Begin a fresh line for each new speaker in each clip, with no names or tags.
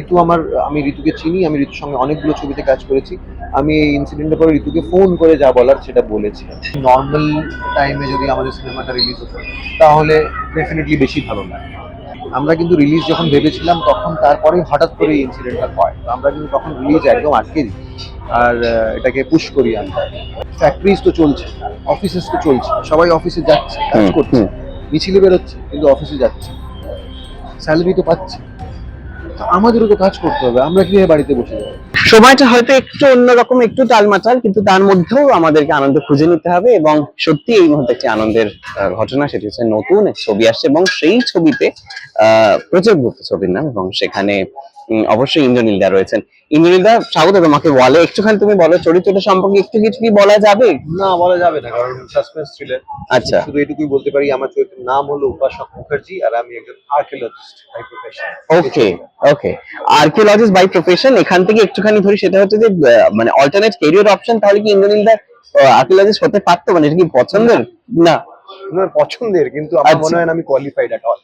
ঋতু আমার আমি ঋতুকে চিনি আমি ঋতুর সঙ্গে অনেকগুলো ছবিতে কাজ করেছি। আমি এই ইনসিডেন্টের পরে ঋতুকে ফোন করে যা বলার সেটা বলেছি। নর্মাল টাইমে যদি আমাদের সিনেমাটা রিলিজ হতো তাহলে ডেফিনেটলি বেশি ভালো লাগে। আমরা কিন্তু রিলিজ যখন ভেবেছিলাম তখন তারপরেই হঠাৎ করে এই ইনসিডেন্টটা হয়। তো আমরা কিন্তু তখন রিলিজ একদম আটকে দিই। আর এটাকে পুশ করি আমরা। ফ্যাক্টরিজ তো চলছে অফিসেস তো চলছে সবাই অফিসে যাচ্ছে কাজ করছে। মিছিলে বেরোচ্ছে কিন্তু অফিসে যাচ্ছে। স্যালারি তো পাচ্ছে। আমাদেরও তো কাজ করতে হবে, আমরা কি বাড়িতে বসে যাব।
সময়টা হয়তো একটু অন্যরকম একটু টালমাটাল, কিন্তু তার মধ্যেও আমাদেরকে আনন্দ খুঁজে নিতে হবে এবং সত্যি এই মুহূর্তে একটি আনন্দের ঘটনা, সেটি হচ্ছে নতুন ছবি আসছে এবং সেই ছবিতে, আহ, প্রচুর গুপ্ত ছবির নাম এবং সেখানে অবশ্যই ইন্দ্রনীলদা রয়েছেন। ইন্দ্রনীলদা স্বাগত তোমাকে বলে। একটুখানি তুমি বলো চরিত্রটা সম্পর্কে একটু কিছু কি বলা যাবে?
না বলা যাবে না কারণ সাসপেন্স থ্রিলার
আচ্ছা।
শুধু এটুকুই বলতে পারি আমার চরিত্রের নাম হলো উপাসক মুখার্জি আর আমি একজন archaeologist by profession
okay okay. Archaeologist by profession এখান থেকে একটুখানি ধরি সেটা হচ্ছে যে মানে অল্টারনেট ক্যারিয়ার অপশন তাহলে কি ইন্দ্রনীলদা আর্কিওলজিস্ট হতে পারতো? মানে এটা কি পছন্দের? না।
পছন্দের কিন্তু আমার
আচ্ছা।
মনে হয় না আমি কোয়ালিফাইড এট অল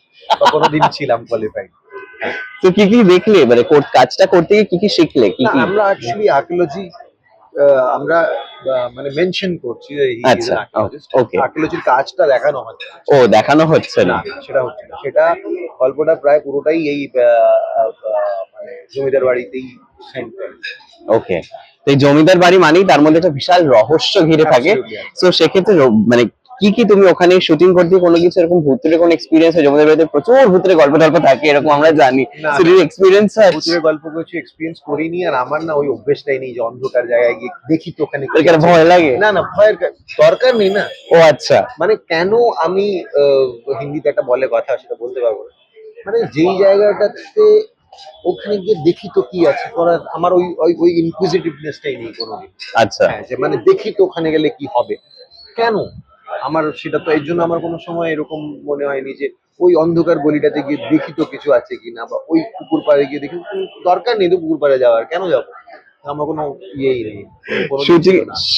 কোনোদিন ছিলাম কোয়ালিফাইড
তো কি কি দেখলে? মানে কাজটা করতে গিয়ে কি কি শিখলে? কি কি?
আমরা অ্যাকচুয়ালি আর্কিওলজি আমরা মানে মেনশন করছি
আচ্ছা, okay.
আর্কিওলজির কাজটা দেখানো হচ্ছে।
ও দেখানো হচ্ছে না।
সেটা হচ্ছে না। সেটা গল্পটা প্রায় পুরোটাই এই মানে জমিদার বাড়িতেই সেন্টার
ওকে তো এই জমিদার বাড়ি মানেই তার মধ্যে একটা বিশাল রহস্য ঘিরে থাকে। তো সেক্ষেত্রে মানে কি কি তুমি ওখানে শুটিং করতে কোনো কিছু এরকম ভূতের কোনো এক্সপিরিয়েন্স হয়? জমিদার বাড়িতে প্রচুর ভূতের গল্প টল্প থাকে এরকম আমরা জানি। সেটির এক্সপিরিয়েন্স
ভূতের গল্প কিছু এক্সপিরিয়েন্স করিনি আর আমার না ওই অভ্যেসটাই নেই যে অন্ধকার জায়গায় গিয়ে দেখি তো ওখানে কি
এখানে ভয় লাগে?
না না ভয়ের দরকার নেই না।
ও আচ্ছা।
মানে কেন আমি হিন্দিতে একটা বলে কথা সেটা বলতে পারব না। মানে যেই জায়গাটাতে ওখানে গিয়ে দেখি তো কি আছে করার আমার ওই ওই ওই ইনকুইজিটিভনেসটাই নেই কোনোদিন।
আচ্ছা।
হ্যাঁ যে মানে দেখি তো ওখানে গেলে কি হবে। কেন? আমার সেটা তো এর জন্য আমার কোনো সময় এরকম মনে হয়নি যে ওই অন্ধকার গলিটাতে গিয়ে দেখি তো কিছু আছে কিনা বা ওই পুকুর পাড়ে গিয়ে দেখি। দরকার নেই তো পুকুর পাড়ে যাওয়ার কেন যাব? আমার কোনো ইয়েই নেই
শুটিং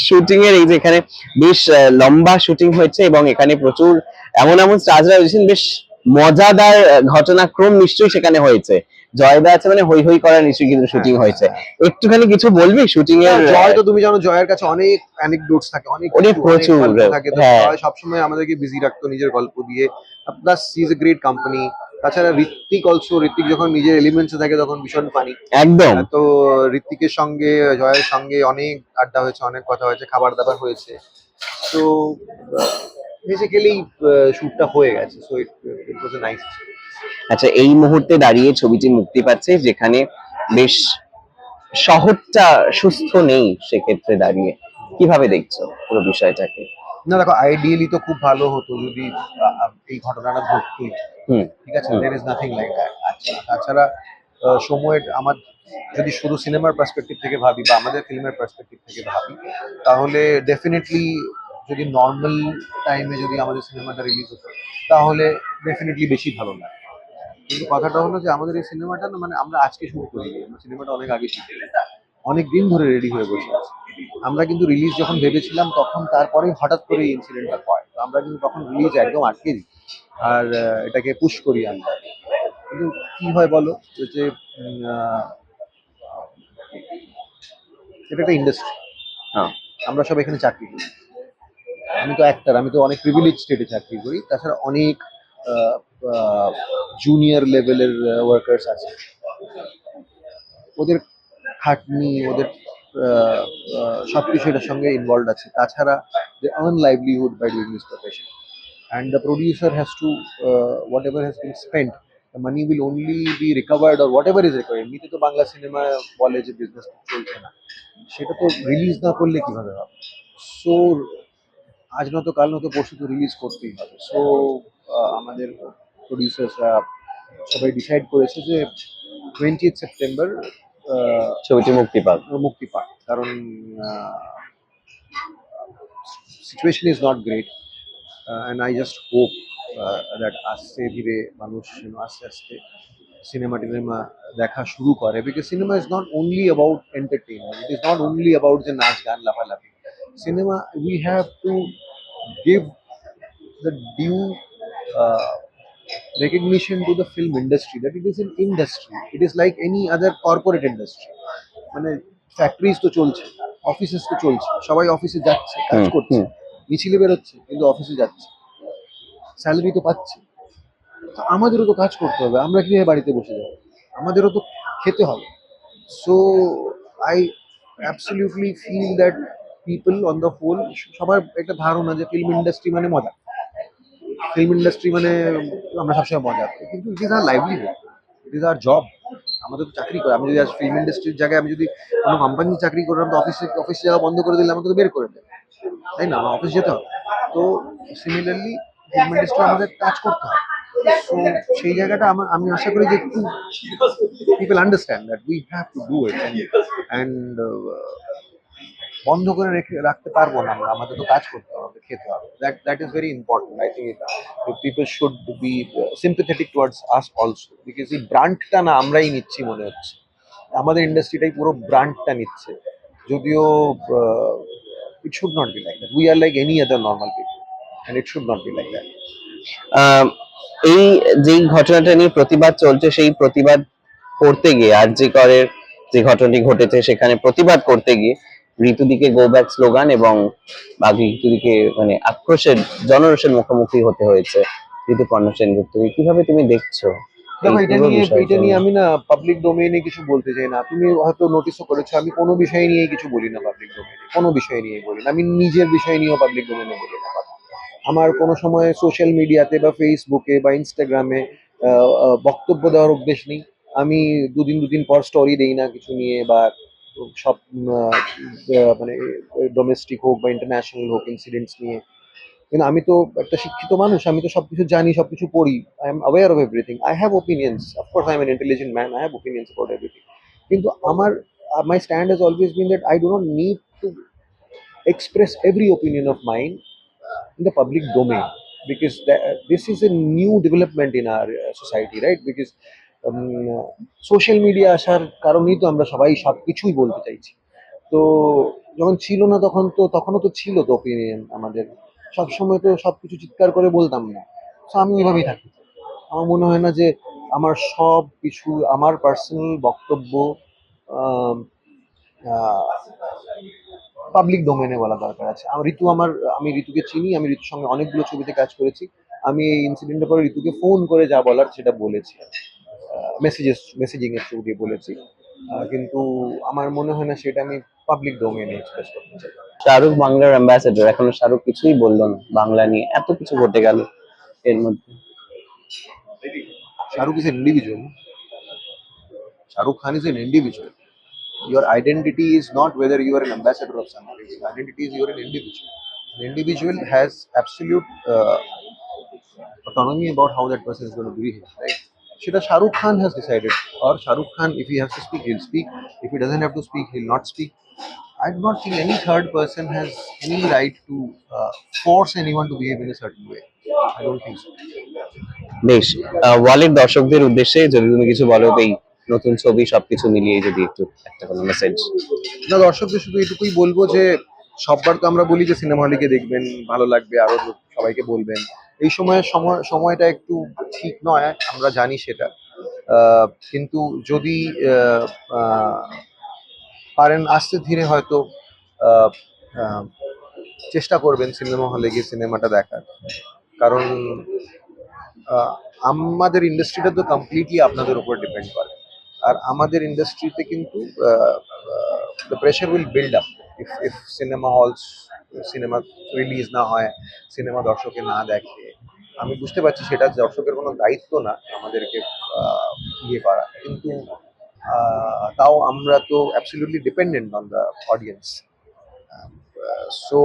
শুটিং এর এই যে এখানে বেশ লম্বা শুটিং হয়েছে এবং এখানে প্রচুর এমন এমন স্টার্সরা রয়েছেন বেশ মজাদার ঘটনাক্রম নিশ্চয়ই সেখানে হয়েছে। জয়দা আছে মানে হই হই করার নিশ্চয়ই কিন্তু শুটিং হয়েছে। একটুখানি কিছু বলবি শুটিং এর?
হ্যাঁ, জয় তো তুমি জানো জয়ের কাছে অনেক অ্যানেকডোটস থাকে অনেক
অনেক প্রচুর,
থাকে। তো
হ্যাঁ।
জয় সবসময় আমাদেরকে বিজি রাখতো নিজের গল্প দিয়ে। Plus is a great company তাছাড়া ঋত্বিক অলসো ঋত্বিক যখন নিজের এলিমেন্টসে থাকে তখন ভীষণ ফানি
একদম।
তো ঋত্বিকের সঙ্গে জয়ের সঙ্গে অনেক আড্ডা হয়েছে অনেক কথা হয়েছে খাবার দাবার হয়েছে। তো বেসিক্যালি শুটটা হয়ে গেছে so it it was nice
আচ্ছা এই মুহূর্তে দাঁড়িয়ে ছবিটি মুক্তি পাচ্ছে যেখানে বেশ শহরটা সুস্থ নেই সেক্ষেত্রে দাঁড়িয়ে। কীভাবে দেখছ পুরো বিষয়টাকে?
না দেখো আইডিয়ালি তো খুব ভালো হতো যদি এই ঘটনাটা ঘটতোই
হুম।
ঠিক আছে there is nothing like that আচ্ছা তাছাড়া সময়ের আমার যদি শুধু সিনেমার পার্সপেক্টিভ থেকে ভাবি বা আমাদের ফিল্মের পার্সপেক্টিভ থেকে ভাবি তাহলে ডেফিনেটলি যদি নর্মাল টাইমে যদি আমাদের সিনেমাটা রিলিজ হতো তাহলে ডেফিনেটলি বেশি ভালো লাগে। কিন্তু কথাটা হলো যে আমাদের এই সিনেমাটা না মানে আমরা আজকে শুরু করি। সিনেমাটা অনেক আগে করি অনেক দিন ধরে রেডি হয়ে বসে আছি। আমরা কিন্তু রিলিজ যখন ভেবেছিলাম তখন তারপরেই হঠাৎ করে এই ইনসিডেন্টটা হয়। তো আমরা কিন্তু তখন রিলিজ একদম আটকে দিই। আর এটাকে পুশ করি আমরা। কিন্তু কি হয় বলো? যে এটা একটা ইন্ডাস্ট্রি
হ্যাঁ।
আমরা সব এখানে চাকরি করি। আমি তো অ্যাক্টার আমি তো অনেক প্রিভিলেজ স্টেটে চাকরি করি। তাছাড়া অনেক জুনিয়র লেভেলের ওয়ার্কার্স আছে। ওদের খাটনি ওদের সব কিছু এটার সঙ্গে ইনভলভ আছে। তাছাড়া they earn livelihood by doing this profession and the producer has to uh, whatever has been spent the money will only be recovered or whatever is required এমনিতে তো বাংলা সিনেমা বলে যে বিজনেস চলছে না। সেটা তো রিলিজ না করলে কীভাবে হবে? সো আজ নয়তো কাল নয়তো পরশু তো রিলিজ করতেই হবে। সো আমাদের প্রডিউসার্সরা সবাই ডিসাইড করেছে যে টোয়েন্টি সেপ্টেম্বর
ছবিটি মুক্তি পাবে
মুক্তি পাক। কারণ situation is not great and I just hope that আস্তে ধীরে মানুষ আস্তে আস্তে সিনেমা টিনেমা দেখা শুরু করে। Because cinema is not only about entertainment it is not only about যে নাচ গান লাফালাফি। Cinema we have to give the due recognition to the film industry that it is an industry. It is like any other corporate industry. মানে factories তো চলছে offices তো চলছে সবাই অফিসে যাচ্ছে কাজ করছে। মিছিলে বেরোচ্ছে কিন্তু অফিসে যাচ্ছে। স্যালারি তো পাচ্ছে। তো আমাদেরও তো কাজ করতে হবে আমরা কীভাবে বাড়িতে বসে যাব? আমাদেরও তো খেতে হবে। So I absolutely feel that people on the whole সবার একটা ধারণা যে ফিল্ম ইন্ডাস্ট্রি মানে মজা। ফিল্ম ইন্ডাস্ট্রি মানে আমরা সবসময় মজা কিন্তু it is our livelihood it is our job আমাদের তো চাকরি করে, আমি যদি আজ ফিল্ম ইন্ডাস্ট্রির জায়গায় আমি যদি কোনো কোম্পানি চাকরি করলাম, তো অফিসে অফিস জায়গা বন্ধ করে দিলে আমাকে তো বের করে দেবে। তাই না? আমার অফিস যেতে হবে। তো সিমিলারলি ফিল্ম ইন্ডাস্ট্রি আমাদের কাজ করতে হয় তো সেই জায়গাটা আমার আমি আশা করি যে people understand that we have to do it and বন্ধ করে রেখে, রাখতে পারব না আমরা। আমাদের তো কাজ করতে হবে, খেতে হবে। That that is very important I think people should be sympathetic towards us also because এই ব্র্যান্ডটা না আমরাই নিচ্ছি মনে হচ্ছে। আমাদের ইন্ডাস্ট্রিটাই পুরো ব্র্যান্ডটা নিচ্ছে। যদিও it should not be like that we are like any other normal people and it should not be like that
এই যেই ঘটনাটা নিয়ে প্রতিবাদ চলছে, সেই প্রতিবাদ করতে গিয়ে, আর যে করের যে ঘটনাটি ঘটেছে, সেখানে প্রতিবাদ করতে গিয়ে ঋতুদিকে গো ব্যাক স্লোগান এবং বাকি ঋতুদিকে মানে আক্রোশের জনরোষের মুখোমুখি হতে হয়েছে ঋতুপর্ণ সেনগুপ্তকে। কীভাবে তুমি দেখছ
দেখো এটা নিয়ে এটা নিয়ে
নিয়ে?
আমি না পাবলিক ডোমেইনে কিছু বলতে চাই না। তুমি হয়তো নোটিসও করেছ আমি কোনো বিষয় নিয়ে কিছু বলি না পাবলিক ডোমেইনে কোনো বিষয় নিয়ে বলি না। আমি নিজের বিষয় নিয়েও পাবলিক ডোমেইনে বলি না। আমার কোনো সময় সোশ্যাল মিডিয়াতে বা ফেসবুকে বা ইনস্টাগ্রামে বক্তব্য দেওয়ার অভ্যেস নেই। আমি দুদিন দুদিন পর স্টোরি দেই না কিছু নিয়ে বা সব উম, আহ, মানে ডোমেস্টিক হোক বা ইন্টারন্যাশনাল হোক ইনসিডেন্টস নিয়ে। কিন্তু আমি তো একটা শিক্ষিত মানুষ আমি তো সবকিছু জানি সবকিছু পড়ি। I am aware of everything I have opinions of course I am an intelligent man I have opinions about everything কিন্তু আমার my stand has always been that I do not need to express every opinion of mine in the public domain because tha- this is a new development in our uh, society right? Because social media আসার কারণেই তো আমরা সবাই সব কিছুই বলতে চাইছি। তো যখন ছিল না তখন তো, তখনও তো ছিল তো ওপিনিয়ন আমাদের। সব সময় তো সব কিছু চিৎকার করে বলতাম না। তো আমি এভাবেই থাকি। আমার মনে হয় না যে আমার সব কিছু, আমার পার্সোনাল বক্তব্য পাবলিক ডোমেনে বলা দরকার আছে। আমার ঋতু আমার, আমি ঋতুকে চিনি, আমি ঋতুর সঙ্গে অনেকগুলো ছবিতে কাজ করেছি। আমি এই ইনসিডেন্টের পরে ঋতুকে ফোন করে যা বলার সেটা বলেছি। মেসেজেস এর থ্রু দিয়ে বলেছি। কিন্তু আমার মনে হয় না সেটা আমি পাবলিক ডোমেনে এক্সপ্রেস করতে চাই।
শাহরুখ বাংলার অ্যাম্বাসেডর এখন শাহরুখ কিছুই বলল না। বাংলা নিয়ে এত কিছু ঘটে গেল এর মধ্যে।
Shahrukh is an individual Shahrukh Khan is an individual your identity is not whether you are an ambassador of summer identity is your an individual individual has absolute autonomy about how that person is gone to behave right সেটা Shahrukh Khan has decided or Shahrukh Khan if you have to speak he'll speak if you doesn't have to speak he'll not speak I do not feel any third person has any right to force any one to behave in a certain way I don't think
বেশ ওয়ালের দর্শকদের উদ্দেশ্যে যদি তুমি কিছু বলো এই নতুন ছবি সবকিছু মিলিয়ে যদি একটু একটা কোনো মেসেজ
না দর্শকদের শুধু এটুকুই বলব যে সববার তো আমরা বলি যে সিনেমা হলে গিয়ে দেখবেন ভালো লাগবে আরও সবাইকে বলবেন। এই সময় সময়, সময়টা একটু ঠিক নয়, আমরা জানি সেটা। কিন্তু যদি পারেন আস্তে ধীরে হয়তো চেষ্টা করবেন সিনেমা হলে গিয়ে সিনেমাটা দেখার। কারণ আমাদের ইন্ডাস্ট্রিটা তো কমপ্লিটলি আপনাদের উপর ডিপেন্ড করে। আর আমাদের ইন্ডাস্ট্রিতে কিন্তু the pressure will build up if if cinema halls cinema release না হয় সিনেমা দর্শকে না দেখে আমি বুঝতে পারছি সেটা দর্শকের কোনো দায়িত্ব না আমাদেরকে ইয়ে করা। কিন্তু তাও আমরা তো absolutely dependent on the audience so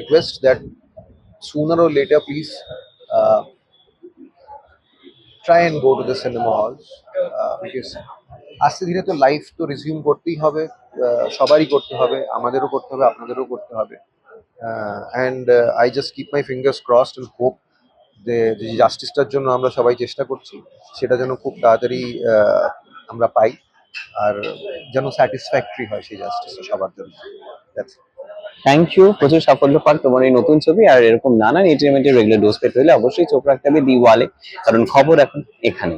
request that sooner or later, please uh, try and go to the cinema halls uh, because আস্তে ধীরে তো লাইফ তো রিজিউম করতেই হবে। সবারই করতে হবে, আমাদেরও করতে হবে, আপনাদেরও করতে হবে। And I just keep my fingers crossed and hope যে জাস্টিসটার জন্য আমরা সবাই চেষ্টা করছি, সেটা যেন খুব তাড়াতাড়ি আমরা পাই আর যেন স্যাটিসফ্যাক্টরি হয় সেই জাস্টিসটা সবার জন্য.
থ্যাংক ইউ প্রচুর সাফল্য পাক তোমার এই নতুন ছবি আর এরকম নানান এন্টারটেনমেন্টের রেগুলার ডোজ পেতে হলে অবশ্যই চোখ রাখতে হবে দি ওয়ালে কারণ খবর এখন এখানে